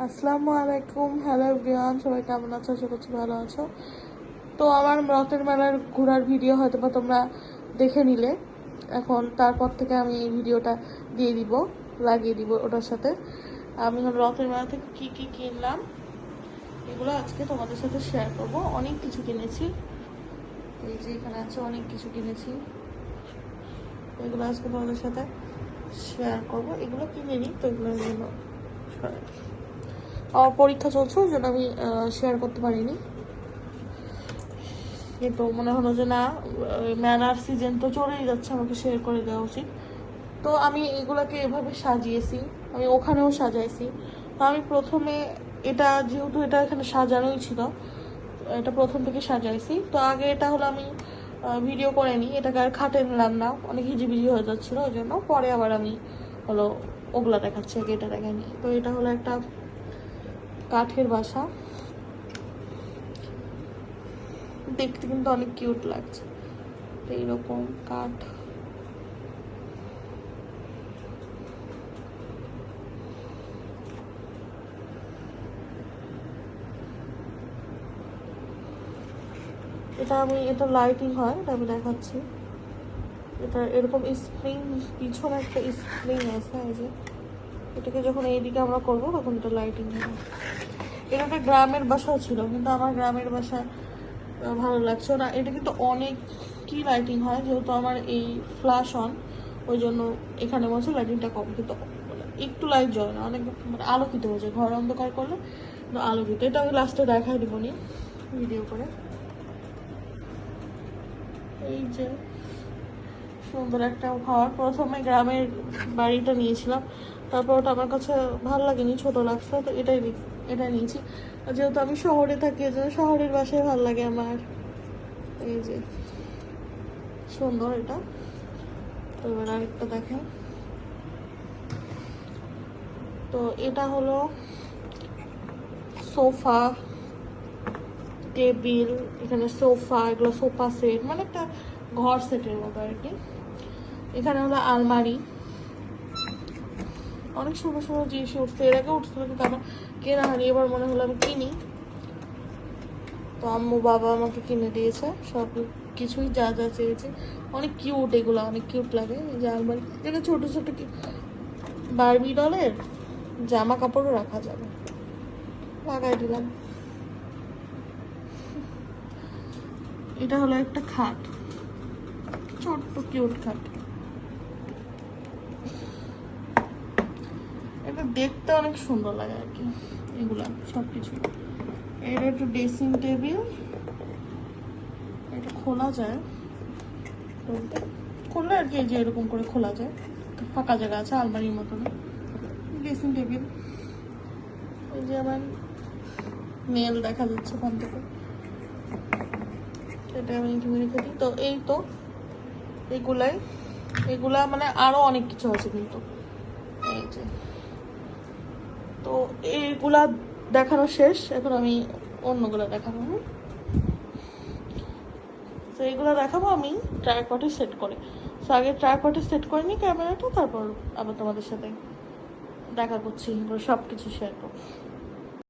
আসসালামু আলাইকুম, hello everyone, সবাই কেমন আছো? আশা করছি ভালো আছো। তো আমার রথের মেলার ঘোরার ভিডিও হয়তো বা তোমরা দেখে নিলে। এখন তারপর থেকে আমি এই ভিডিওটা দিয়ে দিব, লাগিয়ে দিব ওটার সাথে। আমি রথের মেলা থেকে কী কী কিনলাম, এগুলো আজকে তোমাদের সাথে শেয়ার করব। অনেক কিছু কিনেছি। এই যে এখানে আছে অনেক কিছু কিনেছি। এগুলো আজকে তোমাদের সাথে শেয়ার করব। এগুলো কিনে নিই, তো এগুলোর জন্য share- পরীক্ষা চলছে, ওই জন্য আমি শেয়ার করতে পারিনি। কিন্তু মনে হলো যে না ম্যানার সিজন তো চলেই যাচ্ছে, আমাকে শেয়ার করে দেওয়া উচিত। তো আমি এগুলোকে এভাবে সাজিয়েছি, আমি ওখানেও সাজাইছি। তো আমি প্রথমে এটা, যেহেতু এটা এখানে সাজানোই ছিল, এটা প্রথম থেকে সাজাইছি। তো আগে এটা হলো আমি ভিডিও করে নিই, এটাকে আর খাটে নিলাম না, অনেক হিজিবিজি হয়ে যাচ্ছিল, ওই জন্য পরে আবার আমি হলো ওগুলা দেখাচ্ছি, আগে এটা দেখাইনি তো এটা হলো একটা কাঠের বাসা। দেখতে কিন্তু অনেক কিউট লাগছে। এইরকম কাঠ। এটা আমি, এটা লাইটিং হয়, এটা আমি দেখাচ্ছি। এটা এরকম স্প্রিং পিছনে একটা স্প্রিং আছে, এই যে। এটাকে যখন এইদিকে আমরা করব, তখন এটা লাইটিং হবে। এটা একটা গ্রামের বাসাও ছিল, কিন্তু আমার গ্রামের বাসা ভালো লাগছে না। এটা কিন্তু অনেক কি লাইটিং হয়, যেহেতু আমার এই ফ্ল্যাশ অন ওই জন্য এখানে বলছে লাইটিংটা কম, কিন্তু একটু লাইট জ্বলে না, অনেক মানে আলোকিত হয়ে যায়। ঘর অন্ধকার করলে আলোকিত। এটা আমি লাস্টে দেখাই দিব নি ভিডিও করে। এই যে সুন্দর একটা ঘর। প্রথমে গ্রামের বাড়িটা নিয়েছিলাম। তারপর ওটা আমার কাছে ভালো লাগেনি, ছোট লাগছে, তো এটাই নি- এটা নিয়েছি। যেহেতু আমি শহরে থাকি এই জন্য শহরের বাসায় ভালো লাগে আমার। এই যে, সুন্দর এটা। তো এবার আরেকটা দেখেন। তো এটা হলো সোফা, টেবিল, এখানে সোফা, এগুলো সোফা সেট মানে একটা ঘর সেটের মতো আর কি। এখানে হলো আলমারি। অনেক সুন্দর সুন্দর জিনিস উঠছে। এর আগে উঠছিল, কিন্তু আমার কেনা হয়নি। এবার মনে হলো আমি কিনি। তো আম্মু বাবা আমাকে কিনে দিয়েছে। সব কিছুই যা যা চেয়েছে। অনেক কিউট এগুলো, অনেক কিউট লাগে। যে আলমারি। যেটা ছোট ছোট বারবি ডলের জামা কাপড়ও রাখা যাবে। লাগাই দিলাম। এটা হলো একটা খাট। ছোট্ট কিউট খাট। দেখতে অনেক সুন্দর লাগে আর কি। এগুলা সব কিছু এটা একটু ড্রেসিং টেবিল এটা খোলা যায় খুললে আর কি যে এরকম করে খোলা যায়। ফাঁকা জায়গা আছে, আলমারির মতন ড্রেসিং টেবিল এই যে আমার মেল দেখা যাচ্ছে ওখান থেকে। এটা আমি এখানে রেখে দিই তো এই তো, এগুলাই। এগুলা মানে আরও অনেক কিছু আছে কিন্তু। এই যে। তো এইগুলা দেখানো শেষ। এখন আমি অন্যগুলো দেখাবো হুম? তো এইগুলো দেখাবো আমি ট্রাইপটে সেট করে। তো আগে ট্রাইপটে সেট করে নিই ক্যামেরাটা, তারপর আবার তোমাদের সাথে দেখা করছি সব কিছু শেয়ার করব।